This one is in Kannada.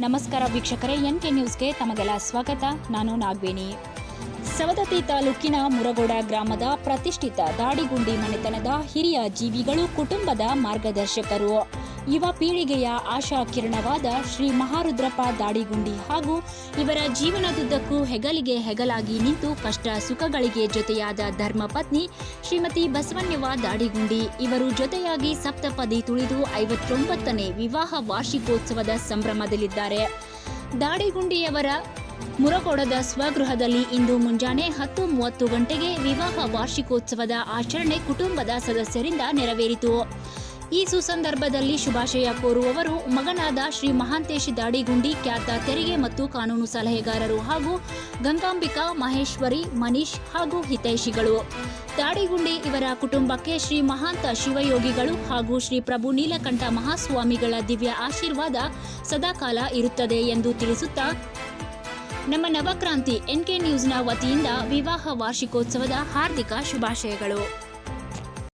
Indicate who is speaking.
Speaker 1: ನಮಸ್ಕಾರ ವೀಕ್ಷಕರೇ ಎನ್ ಕೆ ನ್ಯೂಸ್ಗೆ ತಮಗೆಲ್ಲ ಸ್ವಾಗತ. ನಾನು ನಾಗ್ವೇಣಿ. ಸವದತ್ತಿ ತಾಲೂಕಿನ ಮುರಗೋಡ ಗ್ರಾಮದ ಪ್ರತಿಷ್ಠಿತ ದಾಡಿಗುಂಡಿ ಮನೆತನದ ಹಿರಿಯ ಜೀವಿಗಳು ಕುಟುಂಬದ ಮಾರ್ಗದರ್ಶಕರು. ಯುವ ಪೀಳಿಗೆಯ ಆಶಾ ಕಿರಣವಾದ ಶ್ರೀ ಮಹಾರುದ್ರಪ್ಪ ದಾಡಿಗುಂಡಿ ಹಾಗೂ ಇವರ ಜೀವನದುದ್ದಕ್ಕೂ ಹೆಗಲಿಗೆ ಹೆಗಲಾಗಿ ನಿಂತು ಕಷ್ಟ ಸುಖಗಳಿಗೆ ಜೊತೆಯಾದ ಧರ್ಮಪತ್ನಿ ಶ್ರೀಮತಿ ಬಸವಣ್ಣವ ದಾಡಿಗುಂಡಿ ಇವರು ಜೊತೆಯಾಗಿ ಸಪ್ತಪದಿ ತುಳಿದು ಐವತ್ತೊಂಬತ್ತನೇ ವಿವಾಹ ವಾರ್ಷಿಕೋತ್ಸವದ ಸಂಭ್ರಮದಲ್ಲಿದ್ದಾರೆ. ದಾಡಿಗುಂಡಿಯವರ ಮುರಗೋಡದ ಸ್ವಗೃಹದಲ್ಲಿ ಇಂದು ಮುಂಜಾನೆ ಹತ್ತು ಮೂವತ್ತು ಗಂಟೆಗೆ ವಿವಾಹ ವಾರ್ಷಿಕೋತ್ಸವದ ಆಚರಣೆ ಕುಟುಂಬದ ಸದಸ್ಯರಿಂದ ನೆರವೇರಿತು. ಈ ಸುಸಂದರ್ಭದಲ್ಲಿ ಶುಭಾಶಯ ಕೋರುವವರು, ಮಗನಾದ ಶ್ರೀ ಮಹಾಂತೇಶ್ ದಾಡಿಗುಂಡಿ ಖ್ಯಾತ ತೆರಿಗೆ ಮತ್ತು ಕಾನೂನು ಸಲಹೆಗಾರರು ಹಾಗೂ ಗಂಗಾಂಬಿಕಾ ಮಹೇಶ್ವರಿ, ಮನೀಶ್ ಹಾಗೂ ಹಿತೈಷಿಗಳು. ದಾಡಿಗುಂಡಿ ಇವರ ಕುಟುಂಬಕ್ಕೆ ಶ್ರೀ ಮಹಾಂತ ಶಿವಯೋಗಿಗಳು ಹಾಗೂ ಶ್ರೀ ಪ್ರಭು ನೀಲಕಂಠ ಮಹಾಸ್ವಾಮಿಗಳ ದಿವ್ಯ ಆಶೀರ್ವಾದ ಸದಾಕಾಲ ಇರುತ್ತದೆ ಎಂದು ತಿಳಿಸುತ್ತಾ, ನಮ್ಮ ನವಕ್ರಾಂತಿ ಎನ್ಕೆ ನ್ಯೂಸ್ನ ವತಿಯಿಂದ ವಿವಾಹ ವಾರ್ಷಿಕೋತ್ಸವದ ಹಾರ್ದಿಕ ಶುಭಾಶಯಗಳು.